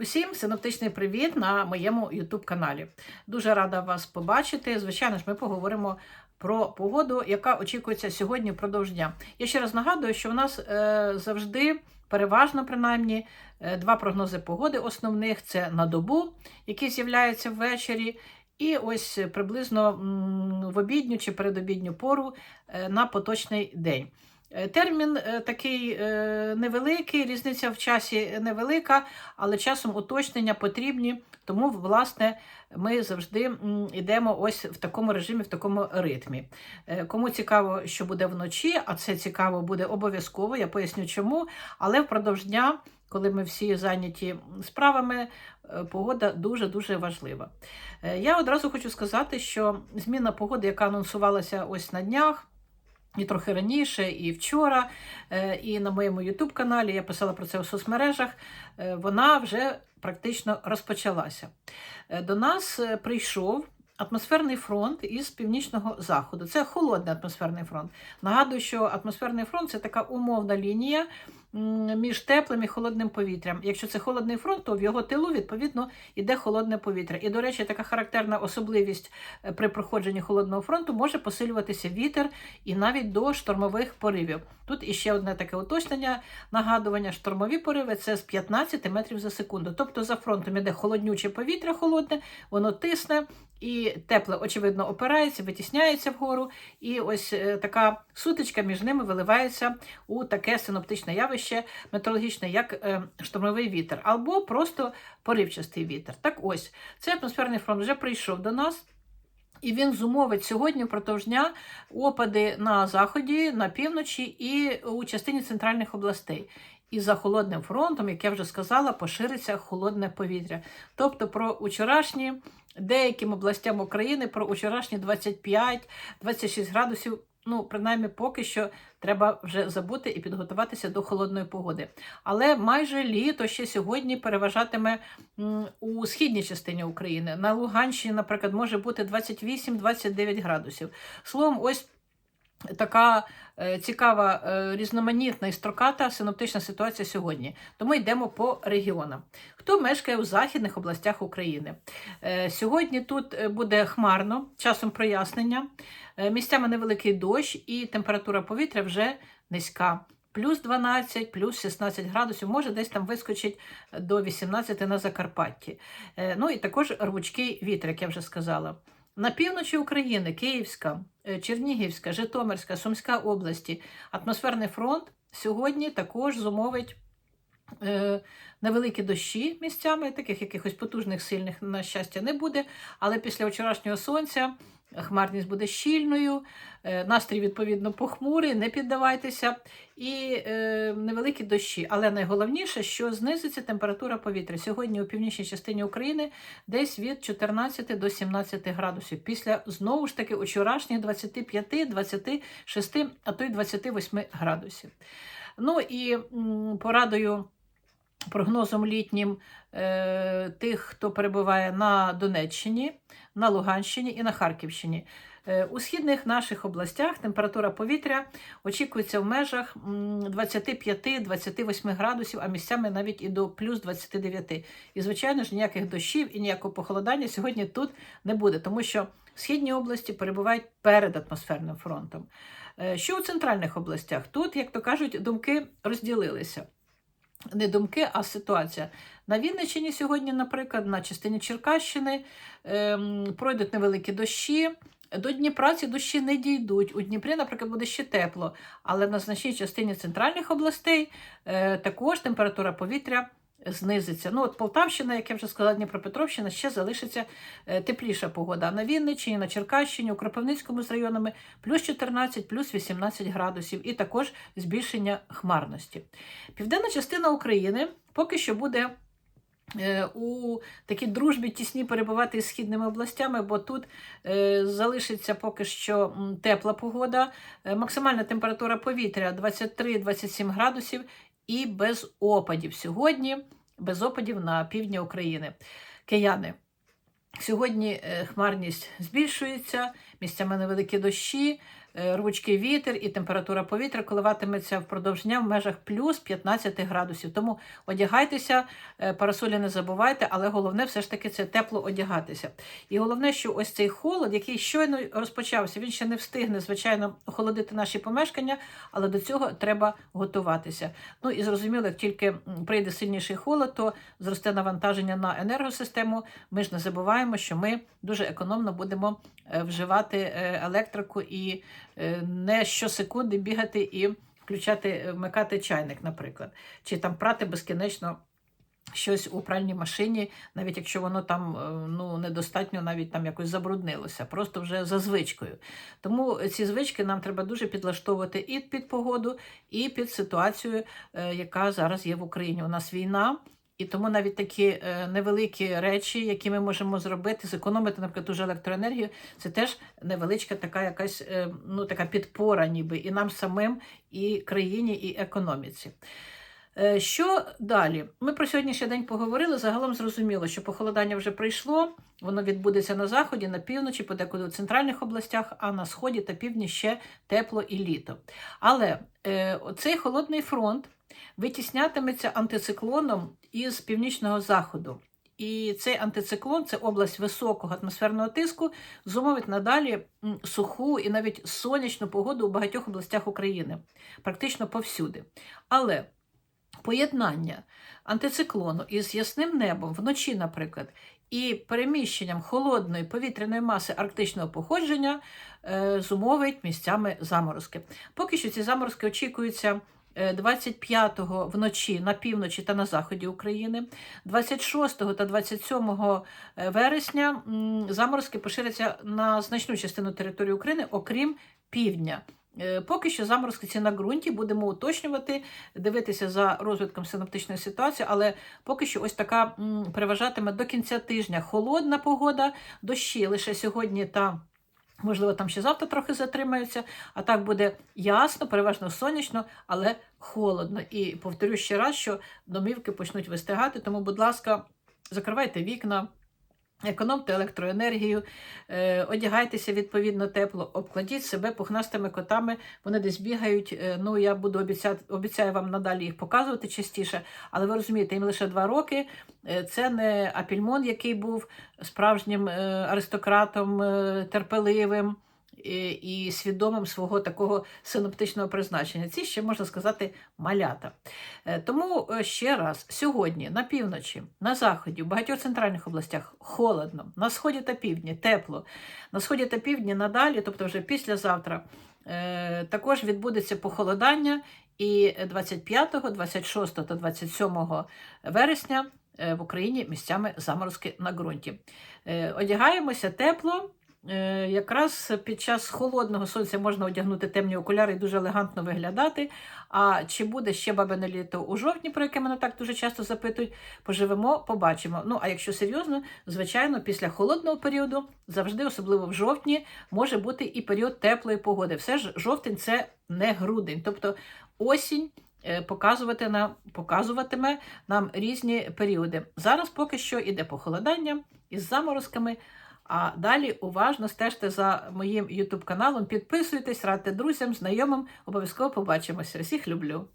Усім синоптичний привіт на моєму YouTube каналі. Дуже рада вас побачити. Звичайно ж, ми поговоримо про погоду, яка очікується сьогодні впродовж дня. Я ще раз нагадую, що в нас е, завжди переважно, принаймні, е, два прогнози погоди основних: це на добу, які з'являються ввечері. І ось приблизно в обідню чи передобідню пору е, на поточний день. Е, Термін е, такий е, невеликий, різниця в часі невелика, але часом уточнення потрібні. Тому, власне, ми завжди йдемо ось в такому режимі, в такому ритмі. Кому цікаво, що буде вночі, а це цікаво буде обов'язково, я поясню чому. Але впродовж дня, коли ми всі зайняті справами, погода дуже-дуже важлива. Я одразу хочу сказати, що зміна погоди, яка анонсувалася ось на днях. І трохи раніше, і вчора, е, і на моєму ютуб-каналі я писала про це у соцмережах. е, Вона вже практично розпочалася. Е, До нас прийшов атмосферний фронт із північного заходу. Це холодний атмосферний фронт. Нагадую, що атмосферний фронт це така умовна лінія між теплим і холодним повітрям. Якщо це холодний фронт, то в його тилу відповідно йде холодне повітря. І, до речі, така характерна особливість е, при проходженні холодного фронту може посилюватися вітер і навіть до штормових поривів. Тут іще одне таке уточнення, нагадування: штормові пориви це з 15 метрів за секунду. Тобто за фронтом іде холоднюче повітря холодне, воно тисне. І тепле, очевидно, опирається, витісняється вгору, і ось е, така сутичка між ними виливається у таке синоптичне явище метеорологічне, як е, штормовий вітер, або просто поривчастий вітер. Так ось, цей атмосферний фронт вже прийшов до нас. І він зумовить сьогодні впродовж дня опади на заході, на півночі і у частині центральних областей. І за холодним фронтом, як я вже сказала, пошириться холодне повітря. Тобто про вчорашні деяким областям України, про вчорашні 25-26 градусів, ну, принаймні, поки що треба вже забути і підготуватися до холодної погоди. Але майже літо ще сьогодні переважатиме у східній частині України. На Луганщині, наприклад, може бути 28-29 градусів. Словом, ось така е, цікава, е, різноманітна і строката синоптична ситуація сьогодні. Тому йдемо по регіонам. Хто мешкає у західних областях України? Е, Сьогодні тут буде хмарно, часом прояснення, місцями невеликий дощ і температура повітря вже низька. Плюс 12, плюс 16 градусів, може десь там вискочить до 18 на Закарпатті. Ну і також рвучкий вітер, як я вже сказала. На півночі України, Київська, е, Чернігівська, Житомирська, Сумська області, атмосферний фронт сьогодні також зумовить невеликі дощі місцями, таких якихось потужних, сильних, на щастя, не буде. Але після вчорашнього сонця хмарність буде щільною, е, настрій, відповідно, похмурий, не піддавайтеся, і е, невеликі дощі. Але найголовніше, що знизиться температура повітря. Сьогодні у північній частині України десь від 14 до 17 градусів. Після знову ж таки вчорашніх 25, 26, а то й 28 градусів. Ну і м, порадою прогнозом літнім е, тих, хто перебуває на Донеччині, на Луганщині і на Харківщині. Е, У східних наших областях температура повітря очікується в межах 25-28 градусів, а місцями навіть і до плюс 29. І, звичайно ж, ніяких дощів і ніякого похолодання сьогодні тут не буде, тому що східні області перебувають перед атмосферним фронтом. Е, Що у центральних областях? Тут, як то кажуть, думки розділилися. Не думки, а ситуація. На Вінниччині сьогодні, наприклад, на частині Черкащини ем, пройдуть невеликі дощі. До Дніпра ці дощі не дійдуть. У Дніпрі, наприклад, буде ще тепло, але на значній частині центральних областей е, також температура повітря знизиться. Ну, от Полтавщина, як я вже сказала, Дніпропетровщина, ще залишиться е, тепліша погода. На Вінниччині, на Черкащині, у Кропивницькому з районами плюс 14, плюс 18 градусів, і також збільшення хмарності. Південна частина України поки що буде. е, У такій дружбі тісні перебувати з східними областями, бо тут е, залишиться поки що тепла погода, максимальна температура повітря 23-27 градусів і без опадів. Сьогодні без опадів на півдні України. Кияни. Сьогодні е, хмарність збільшується, місцями невеликі дощі. Е, рвучкий вітер і температура повітря коливатиметься впродовж дня в межах плюс 15 градусів. Тому одягайтеся, е, парасолі не забувайте, але головне все ж таки це тепло одягатися. І головне, що ось цей холод, який щойно розпочався, він ще не встигне, звичайно, охолодити наші помешкання, але до цього треба готуватися. Ну і зрозуміло, як тільки прийде сильніший холод, то зросте навантаження на енергосистему. Ми ж не забуваємо, що ми дуже економно будемо е, вживати електрику і не щосекунди бігати і включати, е, вмикати чайник, наприклад, чи там прати безкінечно. Щось у пральній машині, навіть якщо воно там е, ну, недостатньо навіть там якось забруднилося, просто вже за звичкою. Тому ці звички нам треба дуже підлаштовувати і під погоду, і під ситуацію, е, яка зараз є в Україні. У нас війна, і тому навіть такі е, невеликі речі, які ми можемо зробити, зекономити, наприклад, ту ж електроенергію, це теж невеличка така якась е, ну, така підпора, ніби і нам самим, і країні, і економіці. Е, Що далі? Ми про сьогоднішній день поговорили. Загалом зрозуміло, що похолодання вже прийшло. Воно відбудеться на заході, на півночі, подекуди у центральних областях, а на сході та півдні ще тепло і літо. Але е, цей холодний фронт витіснятиметься антициклоном із північного заходу. І цей антициклон, це область високого атмосферного тиску, зумовить надалі суху і навіть сонячну погоду у багатьох областях України, практично повсюди. Але поєднання антициклону із ясним небом вночі, наприклад, і переміщенням холодної повітряної маси арктичного походження е, зумовить місцями заморозки. Поки що ці заморозки очікуються. Е, 25-го вночі на півночі та на заході України, 26 та 27 вересня заморозки поширяться на значну частину території України, окрім півдня. Е, Поки що заморозки ці на ґрунті будемо уточнювати, дивитися за розвитком синоптичної ситуації, але поки що ось така переважатиме до кінця тижня холодна погода, дощі лише сьогодні та. Можливо, там ще завтра трохи затримаються, а так буде ясно, переважно сонячно, але холодно. І повторю ще раз, що домівки почнуть вистигати, тому, будь ласка, закривайте вікна, економте електроенергію, е, одягайтеся відповідно тепло, обкладіть себе пухнастими котами. Вони десь бігають. е, Ну, я буду обіцяти, обіцяю вам надалі їх показувати частіше, але ви розумієте, їм лише два роки. Е, Це не Апільмон, який був справжнім аристократом, терпеливим і, свідомим свого такого синоптичного призначення. Ці ще можна сказати малята. Е, Тому е, ще раз, сьогодні на півночі, на заході, в багатьох центральних областях холодно, на сході та півдні тепло, на сході та півдні надалі, тобто вже післязавтра, е, також відбудеться похолодання. І 25, 26 та 27 вересня в Україні місцями заморозки на ґрунті. Одягаємося тепло. Е, Якраз під час холодного сонця можна одягнути темні окуляри і дуже елегантно виглядати. А чи буде ще бабине літо у жовтні, про яке мене так дуже часто запитують, поживемо, побачимо. Ну а якщо серйозно, звичайно, після холодного періоду, завжди, особливо в жовтні, може бути і період теплої погоди. Все ж жовтень це не грудень, тобто осінь. е, Показувати нам, показуватиме нам різні періоди. Зараз поки що іде похолодання із заморозками, а далі уважно стежте за моїм YouTube каналом, підписуйтесь, радьте друзям, знайомим. Обов'язково побачимося. Всіх люблю!